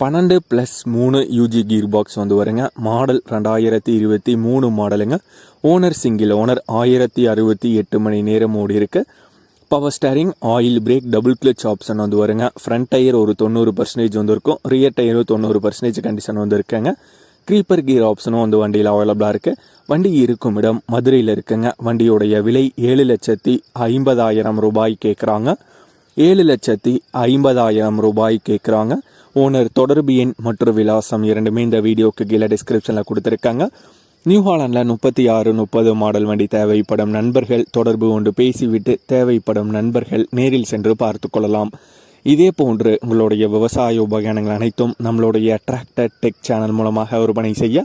பன்னெண்டு ப்ளஸ் மூணு UG gear box வந்து வருங்க. மாடல் ரெண்டாயிரத்தி இருபத்தி மூணு மாடலுங்க ஓனர் சிங்கிள் ஓனர் ஆயிரத்தி அறுபத்தி எட்டு மணி நேரம் ஓடி இருக்கு. Power steering oil brake double clutch option வந்து வருங்க. ஃப்ரண்ட் டயர் ஒரு தொண்ணூறு பர்சன்டேஜ் வந்து இருக்கும். ரியர் டயரும் தொண்ணூறு பர்சன்டேஜ் கண்டிஷன் வந்து இருக்குங்க. க்ரீப்பர் கீர் ஆப்ஷனும் வந்து வண்டியில் அவைலபிளாக இருக்குது வண்டி இருக்கும் இடம் மதுரையில் இருக்குங்க. வண்டியுடைய விலை ஏழு லட்சத்தி ஐம்பதாயிரம் ரூபாய் கேட்குறாங்க ஏழு லட்சத்தி ஐம்பதாயிரம் ரூபாய் கேட்குறாங்க ஓனர் தொடர்பு எண் மற்றும் விலாசம் இரண்டுமே இந்த வீடியோக்கு கீழே டிஸ்கிரிப்ஷனில் கொடுத்துருக்காங்க. நியூ ஹாலாண்டில் முப்பத்தி ஆறு முப்பது மாடல் வண்டி தேவைப்படும் நண்பர்கள் தொடர்பு கொண்டு பேசிவிட்டு தேவைப்படும் நண்பர்கள் நேரில் சென்று பார்த்து கொள்ளலாம். இதே போன்று உங்களுடைய விவசாய உபகரணங்கள் அனைத்தும் நம்மளுடைய டிராக்டர் டெக் சேனல் மூலமாக விற்பனை செய்ய